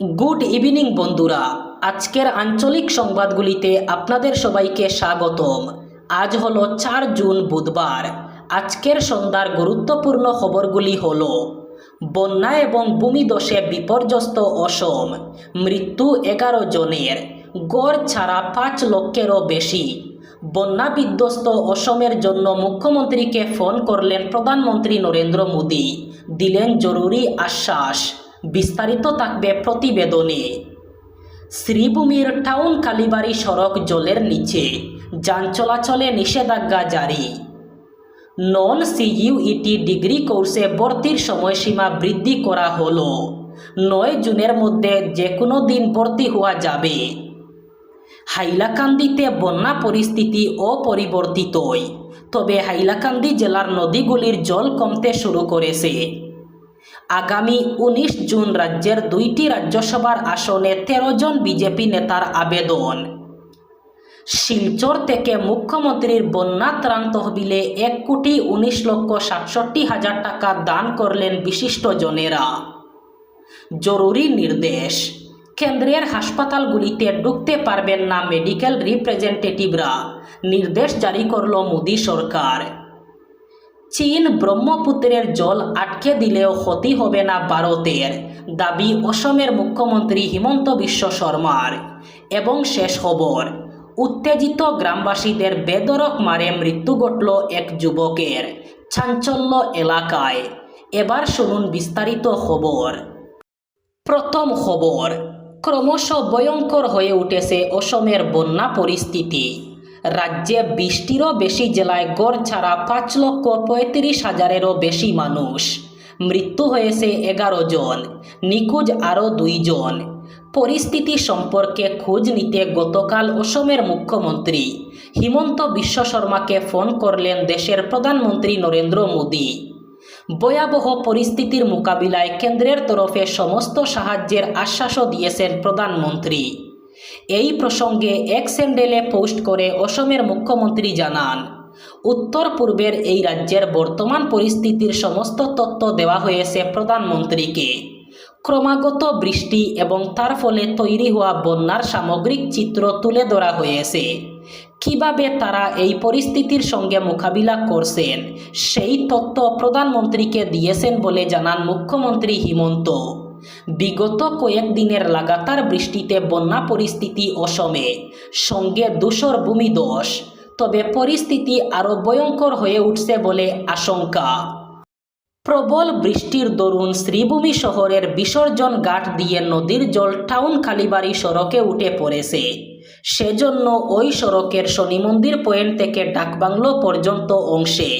Good evening বন্ধুরা। আজকের আঞ্চলিক সংবাদগুলিতে আপনাদের সবাইকে স্বাগতম। আজ হলো চার জুন বুধবার। আজকের সন্ধ্যার গুরুত্বপূর্ণ খবরগুলি হল, বন্যা এবং ভূমিদশে বিপর্যস্ত অসম, মৃত্যু এগারো জনের, গড় ছাড়া পাঁচ লক্ষেরও বেশি। বন্যা বিধ্বস্ত অসমের জন্য মুখ্যমন্ত্রীকে ফোন করলেন প্রধানমন্ত্রী নরেন্দ্র মোদী। দিলেন জরুরি আশ্বাস। বিস্তারিত থাকবে প্রতিবেদনে। শ্রীভূমির টাউন কালীবাড়ি সড়ক জলের নিচে যান চলাচলে নিষেধাজ্ঞা জারি। নন সিইউইটি ডিগ্রি কোর্সে ভর্তির সময়সীমা বৃদ্ধি করা হলো। নয় জুনের মধ্যে যে কোনো দিন ভর্তি হওয়া যাবে। হাইলাকান্দিতে বন্যা পরিস্থিতি অপরিবর্তিতই। তবে হাইলাকান্দি জেলার নদীগুলির জল কমতে শুরু করেছে। আগামী উনিশ জুন রাজ্যের দুইটি রাজ্যসভার আসনে তেরো জন বিজেপি নেতার আবেদন। শিলচর থেকে মুখ্যমন্ত্রীর বন্যা ত্রাণ তহবিলে এক কোটি উনিশ লক্ষ সাতষট্টি হাজার টাকা দান করলেন বিশিষ্টজনেরা জরুরি নির্দেশ, কেন্দ্রের হাসপাতালগুলিতে ঢুকতে পারবেন না মেডিকেল রিপ্রেজেন্টেটিভরা, নির্দেশ জারি করল মোদী সরকার। চীন ব্রহ্মপুত্রের জল আটকে দিলেও ক্ষতি হবে না ভারতের, দাবি অসমের মুখ্যমন্ত্রী হিমন্ত বিশ্ব শর্মার। এবং শেষ খবর, উত্তেজিত গ্রামবাসীদের বেদরক মারে মৃত্যু ঘটল এক যুবকের চাঞ্চল্য এলাকায়। এবার শুনুন বিস্তারিত খবর। প্রথম খবর, ক্রমশ ভয়ঙ্কর হয়ে উঠেছে অসমের বন্যা পরিস্থিতি। রাজ্যে বিশটিরও বেশি জেলায় গড় ছাড়া পাঁচ লক্ষ পঁয়ত্রিশ হাজারেরও বেশি মানুষ। মৃত্যু হয়েছে এগারো জন, নিখোঁজ আরও দুইজন পরিস্থিতি সম্পর্কে খোঁজ নিতে গতকাল অসমের মুখ্যমন্ত্রী হিমন্ত বিশ্ব শর্মাকে ফোন করলেন দেশের প্রধানমন্ত্রী নরেন্দ্র মোদী। ভয়াবহ পরিস্থিতির মোকাবিলায় কেন্দ্রের তরফে সমস্ত সাহায্যের আশ্বাসও দিয়েছেন প্রধানমন্ত্রী। এই প্রসঙ্গে এক স্যান্ডেলে পোস্ট করে অসমের মুখ্যমন্ত্রী জানান, উত্তর পূর্বের এই রাজ্যের বর্তমান পরিস্থিতির সমস্ত তথ্য দেওয়া হয়েছে প্রধানমন্ত্রীকে। ক্রমাগত বৃষ্টি এবং তার ফলে তৈরি হওয়া বন্যার সামগ্রিক চিত্র তুলে ধরা হয়েছে। কীভাবে তারা এই পরিস্থিতির সঙ্গে মোকাবিলা করছেন, সেই তথ্য প্রধানমন্ত্রীকে দিয়েছেন বলে জানান মুখ্যমন্ত্রী হিমন্ত। বিগত কয়েকদিনের লাগাতার বৃষ্টিতে বন্যা পরিস্থিতি অসমে। সঙ্গে দূষর ভূমিদোষ তবে পরিস্থিতি আরও ভয়ঙ্কর হয়ে উঠছে বলে আশঙ্কা। প্রবল বৃষ্টির দরুন শ্রীভূমি শহরের বিসর্জন ঘাট দিয়ে নদীর জল টাউন কালীবাড়ি সড়কে উঠে পড়েছে। সেজন্য ওই সড়কের শনি মন্দির পয়েন্ট থেকে ডাকবাংলো পর্যন্ত অংশে।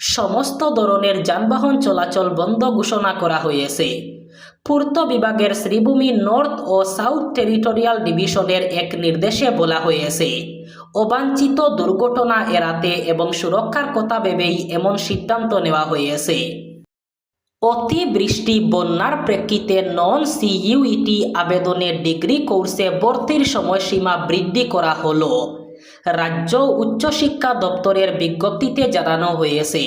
সমস্ত ধরনের যানবাহন চলাচল বন্ধ ঘোষণা করা হয়েছে। পূর্ত বিভাগের শ্রীভূমি নর্থ ও সাউথ টেরিটোরিয়াল ডিভিশনের এক নির্দেশে বলা হয়েছে, অবাঞ্ছিত দুর্ঘটনা এড়াতে এবং সুরক্ষার কথা ভেবেই এমন সিদ্ধান্ত নেওয়া হয়েছে। অতিবৃষ্টি, বন্যার প্রেক্ষিতে নন সিইউইটি আবেদনের ডিগ্রি কোর্সে ভর্তির সময়সীমা বৃদ্ধি করা হলো। রাজ্য উচ্চশিক্ষা দপ্তরের বিজ্ঞপ্তিতে জানানো হয়েছে,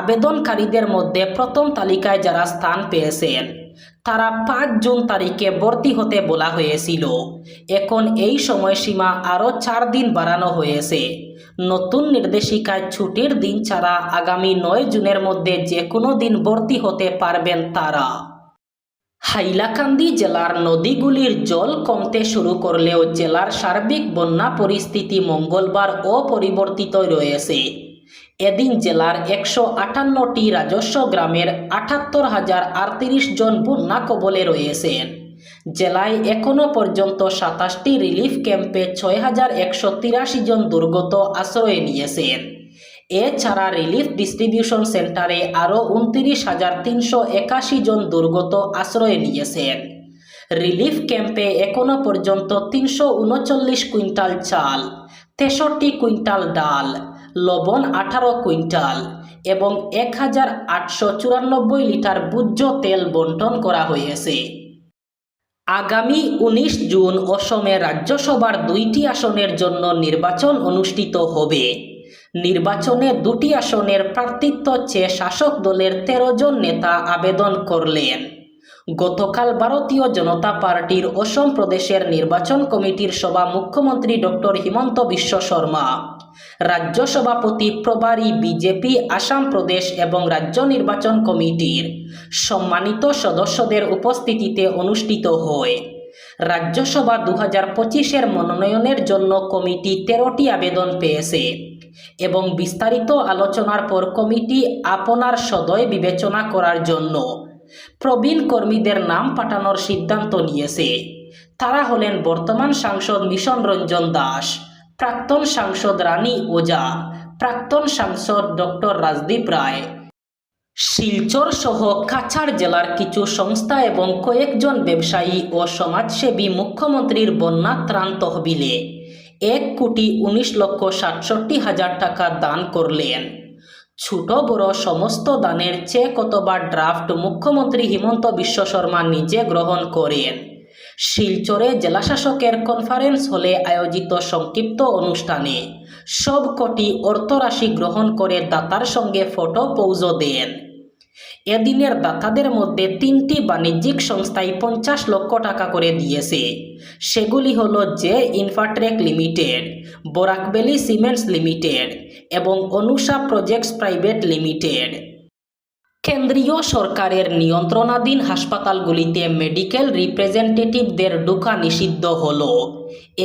আবেদনকারীদের মধ্যে প্রথম তালিকায় যারা স্থান পেয়েছেন তারা পাঁচ জুন তারিখে ভর্তি হতে বলা হয়েছিল। এখন এই সময়সীমা আরও চার দিন বাড়ানো হয়েছে। নতুন নির্দেশিকায় ছুটির দিন ছাড়া আগামী নয় জুনের মধ্যে যে কোনো দিন ভর্তি হতে পারবেন তারা। হাইলাকান্দি জেলার নদীগুলির জল কমতে শুরু করলেও জেলার সার্বিক বন্যা পরিস্থিতি মঙ্গলবার অপরিবর্তিত রয়েছে। এদিন জেলার একশো আটান্নটি রাজস্ব গ্রামের আটাত্তর হাজার আটত্রিশ জন বন্যা কবলে রয়েছেন। জেলায় এখনও পর্যন্ত সাতাশটি রিলিফ ক্যাম্পে ছয় হাজার একশো তিরাশি জন দুর্গত আশ্রয় নিয়েছেন। এছাড়া রিলিফ ডিস্ট্রিবিউশন সেন্টারে আরও উনত্রিশ হাজার তিনশো একাশি জন দুর্গত আশ্রয় নিয়েছেন। রিলিফ ক্যাম্পে এখনও পর্যন্ত তিনশো উনচল্লিশ কুইন্টাল চাল, তেষট্টি কুইন্টাল ডাল লবণ আঠারো কুইন্টাল এবং এক হাজার আটশো চুরানব্বই লিটার ভোজ্য তেল বন্টন করা হয়েছে। আগামী উনিশ জুন অসমে রাজ্যসভার দুইটি আসনের জন্য নির্বাচন অনুষ্ঠিত হবে। নির্বাচনে দুটি আসনের প্রার্থিত্ব চেয়ে শাসক দলের তেরো জন নেতা আবেদন করলেন। গতকাল ভারতীয় জনতা পার্টির অসম প্রদেশের নির্বাচন কমিটির সভা মুখ্যমন্ত্রী ডক্টর হিমন্ত বিশ্ব শর্মা। রাজ্য সভাপতি প্রভারী বিজেপি, আসাম প্রদেশ এবং রাজ্য নির্বাচন কমিটির সম্মানিত সদস্যদের উপস্থিতিতে অনুষ্ঠিত হয়। রাজ্যসভা দু হাজার পঁচিশের মনোনয়নের জন্য কমিটি তেরোটি আবেদন পেয়েছে এবং বিস্তারিত আলোচনার পর কমিটি আপনার সদয় বিবেচনা করার জন্য প্রবীণ কর্মীদের নাম পাঠানোর সিদ্ধান্ত নিয়েছে। তারা হলেন বর্তমান সাংসদ মিশন রঞ্জন দাস প্রাক্তন সাংসদ রানী ওজা, প্রাক্তন সাংসদ ডক্টর রাজদীপ রায়। শিলচর সহ কাছাড় জেলার কিছু সংস্থা এবং কয়েকজন ব্যবসায়ী ও সমাজসেবী মুখ্যমন্ত্রীর বন্যা ত্রাণ তহবিলে এক কোটি উনিশ লক্ষ সাতষট্টি হাজার টাকা দান করলেন। ছোট বড় সমস্ত দানের চেক অথবা ড্রাফট মুখ্যমন্ত্রী হিমন্ত বিশ্ব শর্মা নিজে গ্রহণ করেন? শিলচরে জেলাশাসকের কনফারেন্স হলে আয়োজিত সংক্ষিপ্ত অনুষ্ঠানে সবকটি অর্থরাশি গ্রহণ করে দাতার সঙ্গে ফটো পৌঁজ দেন। এদিনের দাতাদের মধ্যে তিনটি বাণিজ্যিক সংস্থায় পঞ্চাশ লক্ষ টাকা করে দিয়েছে। সেগুলি হল জে ইনফাট্রেক লিমিটেড বরাকবেলি সিমেন্টস লিমিটেড এবং অনুষা প্রজেক্টস প্রাইভেট লিমিটেড। কেন্দ্রীয় সরকারের নিয়ন্ত্রণাধীন হাসপাতালগুলিতে মেডিকেল রিপ্রেজেন্টেটিভদের ঢোকা নিষিদ্ধ হল।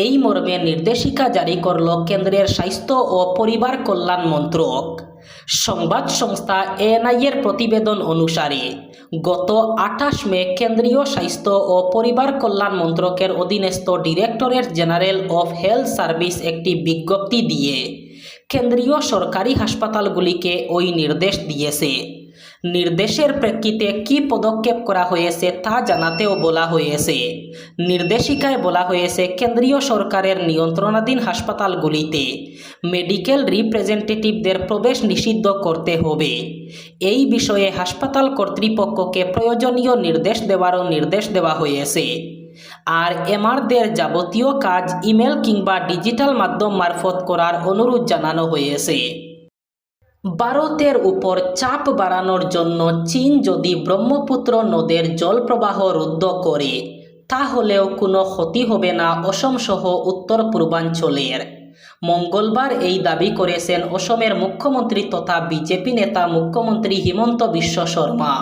এই মর্মে নির্দেশিকা জারি করল কেন্দ্রের স্বাস্থ্য ও পরিবার কল্যাণ মন্ত্রক। সংবাদ সংস্থা এএনআইয়ের প্রতিবেদন অনুসারে, গত আঠাশ মে কেন্দ্রীয় স্বাস্থ্য ও পরিবার কল্যাণ মন্ত্রকের অধীনস্থ directorate general of health service একটি বিজ্ঞপ্তি দিয়ে, কেন্দ্রীয় সরকারি হাসপাতালগুলিকে ওই নির্দেশ দিয়েছে। নির্দেশের প্রেক্ষিতে কি পদক্ষেপ করা হয়েছে তা জানাতেও বলা হয়েছে। নির্দেশিকায় বলা হয়েছে, কেন্দ্রীয় সরকারের নিয়ন্ত্রণাধীন হাসপাতালগুলিতে মেডিকেল রিপ্রেজেন্টেটিভদের প্রবেশ নিষিদ্ধ করতে হবে। এই বিষয়ে হাসপাতাল কর্তৃপক্ষকে প্রয়োজনীয় নির্দেশ দেওয়ারও নির্দেশ দেওয়া হয়েছে। আর এমআরদের যাবতীয় কাজ ইমেল কিংবা ডিজিটাল মাধ্যম মারফত করার অনুরোধ জানানো হয়েছে। ভারতের উপর চাপ বাড়ানোর জন্য চীন যদি ব্রহ্মপুত্র নদের জলপ্রবাহ রুদ্ধ করে, তাহলেও কোনো ক্ষতি হবে না অসমসহ উত্তর পূর্বাঞ্চলের। মঙ্গলবার এই দাবি করেছেন অসমের মুখ্যমন্ত্রী তথা বিজেপি নেতা মুখ্যমন্ত্রী হিমন্ত বিশ্ব শর্মা।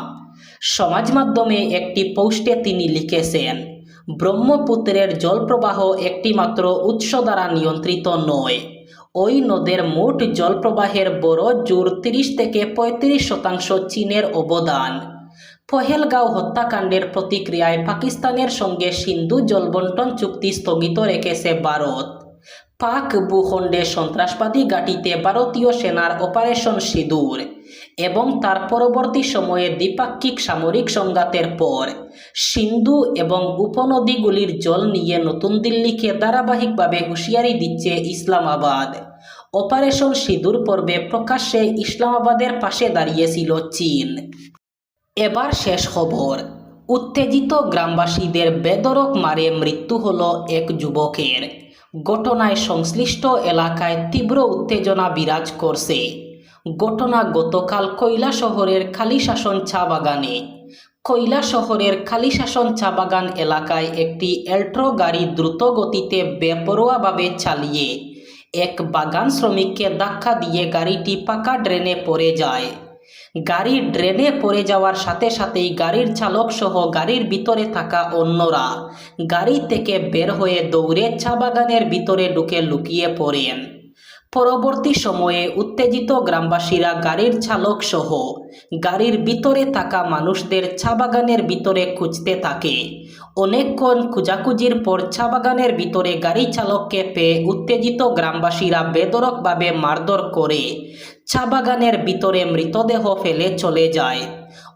সমাজ মাধ্যমে একটি পোস্টে তিনি লিখেছেন, ব্রহ্মপুত্রের জলপ্রবাহ একটিমাত্র উৎস দ্বারা নিয়ন্ত্রিত নয়। ওই নদের মোট জলপ্রবাহের বড় জোর তিরিশ থেকে পঁয়ত্রিশ শতাংশ চীনের অবদান। পহেলগাঁও হত্যাকাণ্ডের প্রতিক্রিয়ায় পাকিস্তানের সঙ্গে সিন্ধু জলবন্টন চুক্তি স্থগিত রেখেছে ভারত। পাক ভূখণ্ডে সন্ত্রাসবাদী ঘাঁটিতে ভারতীয় সেনার অপারেশন সিঁদুর। এবং তার পরবর্তী সময়ে দ্বিপাক্ষিক সামরিক সংঘাতের পর, সিন্ধু এবং উপনদীগুলির জল নিয়ে নতুন দিল্লিকে ধারাবাহিকভাবে হুঁশিয়ারি দিচ্ছে ইসলামাবাদ। অপারেশন সিঁদুর পর্বে প্রকাশ্যে ইসলামাবাদের পাশে দাঁড়িয়েছিল চীন। এবার শেষ খবর। উত্তেজিত গ্রামবাসীদের বেদরক মারে মৃত্যু হল এক যুবকের। ঘটনায় সংশ্লিষ্ট এলাকায় তীব্র উত্তেজনা বিরাজ করছে। ঘটনা গতকাল কৈলা শহরের খালি শাসন চা বাগানে। কৈলা শহরের খালি শাসন চা বাগান এলাকায় একটি এল্ট্রো গাড়ি দ্রুত গতিতে বেপরোয়াভাবে চালিয়ে এক বাগান শ্রমিককে ধাক্কা দিয়ে গাড়িটি পাকা ড্রেনে পড়ে যায়। গাড়ি ড্রেনে পড়ে যাওয়ার সাথে সাথেই গাড়ির চালক সহ গাড়ির ভিতরে থাকা অন্যরা গাড়ি থেকে বের হয়ে দৌড়ে চা বাগানের ভিতরে ঢুকে লুকিয়ে পড়েন। পরবর্তী সময়ে উত্তেজিত গ্রামবাসীরা গাড়ির চালক সহ গাড়ির ভিতরে থাকা মানুষদের চা বাগানের ভিতরে খুঁজতে থাকে। অনেকক্ষণ খোঁজাখুঁজির পর চা বাগানের ভিতরে গাড়ি চালককে পেয়ে উত্তেজিত গ্রামবাসীরা বেদরকভাবে মারধর করে চা বাগানের ভিতরে মৃতদেহ ফেলে চলে যায়।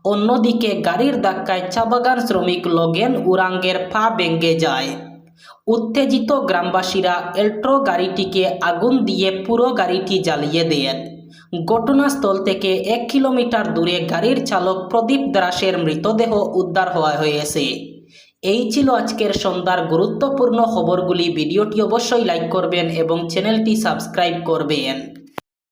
অন্যদিকে গাড়ির ধাক্কায় চা বাগান শ্রমিক লগেন উরাঙ্গের পা ভেঙে যায়। উত্তেজিত গ্রামবাসীরা এল্ট্রো গাড়িটিকে আগুন দিয়ে পুরো গাড়িটি জ্বালিয়ে দেন। ঘটনাস্থল থেকে এক কিলোমিটার দূরে গাড়ির চালক প্রদীপ দাসের মৃতদেহ উদ্ধার হওয়া হয়েছে। এই ছিল আজকের সন্ধ্যার গুরুত্বপূর্ণ খবরগুলি। ভিডিওটি অবশ্যই লাইক করবেন এবং চ্যানেলটি সাবস্ক্রাইব করবেন।